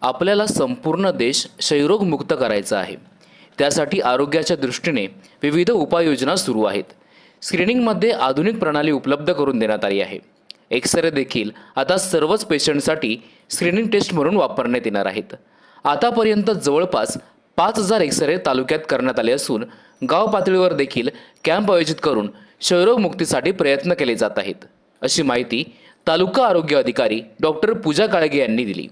आपल्याला संपूर्ण देश क्षयरोगमुक्त करायचा आहे. त्यासाठी आरोग्याच्या दृष्टीने विविध उपाययोजना सुरू आहेत. स्क्रीनिंगमध्ये आधुनिक प्रणाली उपलब्ध करून देण्यात आली आहे. एक्सरे देखील आता सर्वच पेशंटसाठी स्क्रीनिंग टेस्ट म्हणून वापरण्यात येणार आहेत. आतापर्यंत जवळपास पाच हजार एक्सरे तालुक्यात करण्यात आले असून गाव पातळीवर देखील कॅम्प आयोजित करून क्षयरोगमुक्तीसाठी प्रयत्न केले जात आहेत. अशी माहिती तालुका आरोग्य अधिकारी डॉक्टर पूजा काळगे यांनी दिली.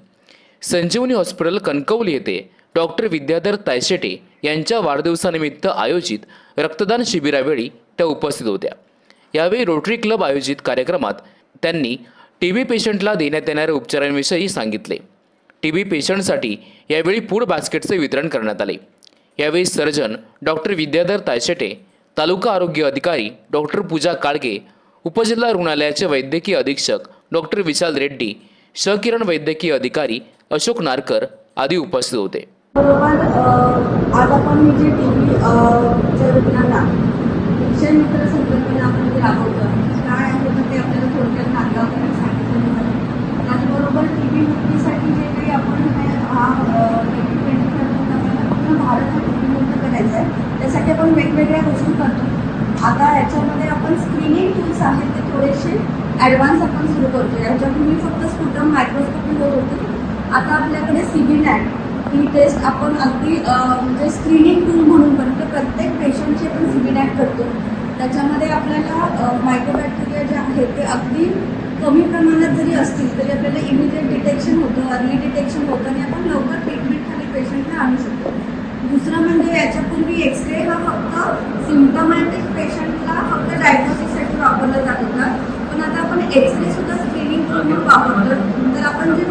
संजीवनी हॉस्पिटल कणकवली येथे डॉक्टर विद्याधर तायशेटे यांच्या वाढदिवसानिमित्त आयोजित रक्तदान शिबिरावेळी त्या उपस्थित होत्या. यावेळी रोटरी क्लब आयोजित कार्यक्रमात त्यांनी टी बी पेशंटला देण्यात येणाऱ्या उपचारांविषयी सांगितले. टी बी पेशंटसाठी यावेळी फूड बास्केटचे वितरण करण्यात आले. यावेळी सर्जन डॉक्टर विद्याधर तायशेटे तालुका आरोग्य अधिकारी डॉक्टर पूजा काळगे उपजिल्हा रुग्णालयाचे वैद्यकीय अधीक्षक डॉक्टर विशाल रेड्डी श किरण वैद्यकीय अधिकारी अशोक नारकर आदी उपस्थित होते. बरोबर अ, आज आपण ही जी टी व्ही रुग्णांना शिक्षण मित्र संकल्पना आपण जी राबवतो काय आहे तर ते म्हणजे आपल्याला थोडक्यात नांदगावकरांनी सांगितलेलं आहे त्याचबरोबर टी व्ही मुक्तीसाठी जे काही आपण हा ट्वेंटी भारत हा मुक्त करायचा आहे. त्यासाठी आपण वेगवेगळ्या गोष्टी करतो. आता याच्यामध्ये आपण स्क्रीनिंग टूल्स आहेत ते थोडेसे ॲडव्हान्स आपण सुरू करतो. याच्यापूर्वी फक्त स्पुटम मायक्रोस्कोपी होत होती. आता आपल्याकडे सी बी ही टेस्ट आपण अगदी म्हणजे स्क्रीनिंग टूल म्हणून बनतो प्रत्येक पेशंटची आपण सी करतो. त्याच्यामध्ये आपल्याला मायक्रोबॅक्टेरिया जे आहेत ते अगदी कमी प्रमाणात जरी असतील तरी आपल्याला इमिजिएट डिटेक्शन होतं अर्ली डिटेक्शन होतं आणि आपण लवकर ट्रीटमेंटखाली पेशंटला आणू शकतो. दुसरं म्हणजे याच्यापूर्वी एक्सरे हा फक्त सिम्टमॅटिक पेशंटला फक्त डायग्नोसिससाठी वापरला जात होता. पण आता आपण एक्सरे सुद्धा स्क्रीनिंग म्हणून वापरतो तर आपण जे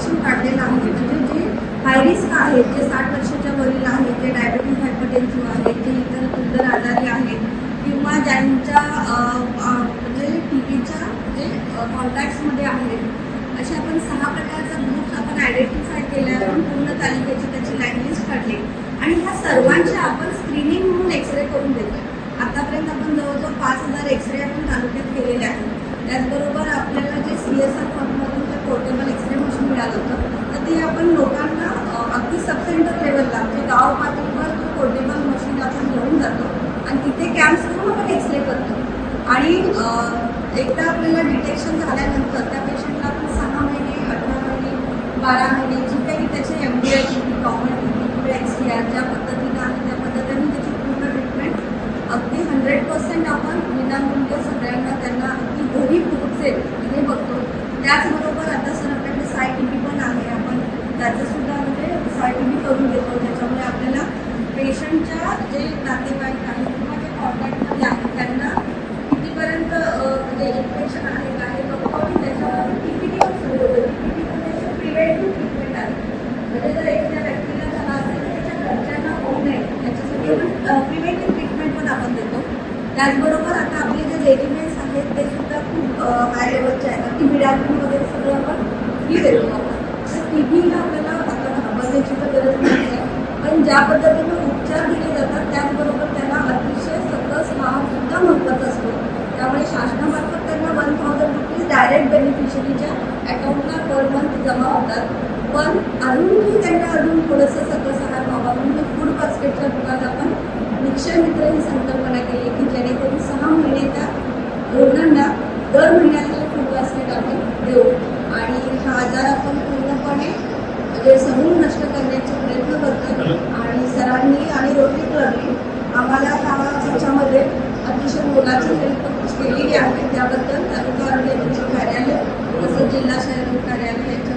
वल्नरेबल काढलेलं आहे. म्हणजे जे हाय रिस्क आहेत जे साठ वर्षाच्या वरील आहेत जे डायबेटिस हायपरटेन्सिव्ह आहेत जे इतर इतर आजारी आहेत किंवा ज्यांच्या म्हणजे टी व्हीच्या जे कॉन्टॅक्ट्समध्ये आहेत असे आपण सहा प्रकारचा ग्रुप आपण आयडेंटिफाय केला आपण पूर्ण तालुक्याची त्याची लँग्वेज काढली. आणि ह्या सर्वांच्या आपण स्क्रीनिंग म्हणून एक्सरे करून देतो आतापर्यंत आपण जवळजवळ पाच हजार एक्सरे आपण तालुक्यात केलेले आहेत. त्याचबरोबर आपल्याला जे सी एस आर फॉर्ममधून पोर्टेबल एक्सरे मशीन मिळालं होतं. तर ते आपण लोकांना अगदी सब सेंटर लेवलला म्हणजे गाव पातळीवर तो पोर्टेबल मशीन आपण घेऊन जातो. आणि तिथे कॅम्प्स करून आपण एक्सरे करतो. आणि एकदा आपल्याला डिटेक्शन झाल्यानंतर त्या पेशंटला आपण सहा महिने अठरा महिने बारा महिने जी काही त्याचे M D I T common किंवा सी ज्या पद्धतीनं आहे त्या पद्धतीने त्याची पूर्ण ट्रीटमेंट अगदी हंड्रेड पर्सेंट आपण विनामूल्य सगळ्यांना त्यांना अगदी घरी पोहोचेल हे बघतो त्याचबरोबर आता सर आपल्याकडे साय टी व्ही पण आहे आपण त्याचं सुद्धा म्हणजे साय टी व्ही करून देतो त्याच्यामुळे आपल्याला पेशंटच्या जे नातेवाईक आहेत किंवा जे कॉन्टॅक्टमध्ये आहेत त्यांना कितीपर्यंत अ, म्हणजे इन्फेक्शन आहे काय बघतो आणि त्याच्यावर टी पी टी पण सुरू होतं टी पी टी म्हणजे प्रिव्हेंटिव्ह ट्रीटमेंट आहे म्हणजे जर एखाद्या व्यक्तीला झाला असेल तर त्याच्या घरच्यांना होऊ नये त्याच्यासाठी आपण प्रिव्हेंटिव्ह ट्रीटमेंट पण आपण देतो त्याचबरोबर आता आपले जे रेजिमेंट्स आहेत ते सुद्धा खूप हाय लेवलचे आहेत इमिडियाटली वगैरे सगळं आपण फ्री देतो आपण तर टी व्हीला आपल्याला आता घाबरण्याची तर गरज नाही आहे पण ज्या पद्धतीनं उपचार दिले जातात त्याचबरोबर त्यांना अतिशय सकस आहार सुद्धा महत्त्वाचा असतो त्यामुळे शासनामार्फत त्यांना वन थाउजंड रुपीज डायरेक्ट बेनिफिशरीच्या अकाउंटला पर मंथ जमा होतात. पण अजूनही त्यांना अजून थोडंसं सकस आहार व्हावा. म्हणून फूड बास्केटच्या दुकानात आपण निक्षय मित्र ही संकल्पना केली की जेणेकरून सहा महिने त्या रुग्णांना दर महिन्याला हे फूड बास्केट आपण देऊ. आणि हा आजार आपण पूर्णपणे म्हणजे समूळ नष्ट करण्याचे प्रयत्न करतो आणि सरांनी आणि रोटरी क्लबनी आम्हाला ह्या ह्याच्यामध्ये अतिशय मोलाची केलेली आहे. त्याबद्दल तालुका कार्यालय तसंच जिल्हा शहर कार्यालय यांच्या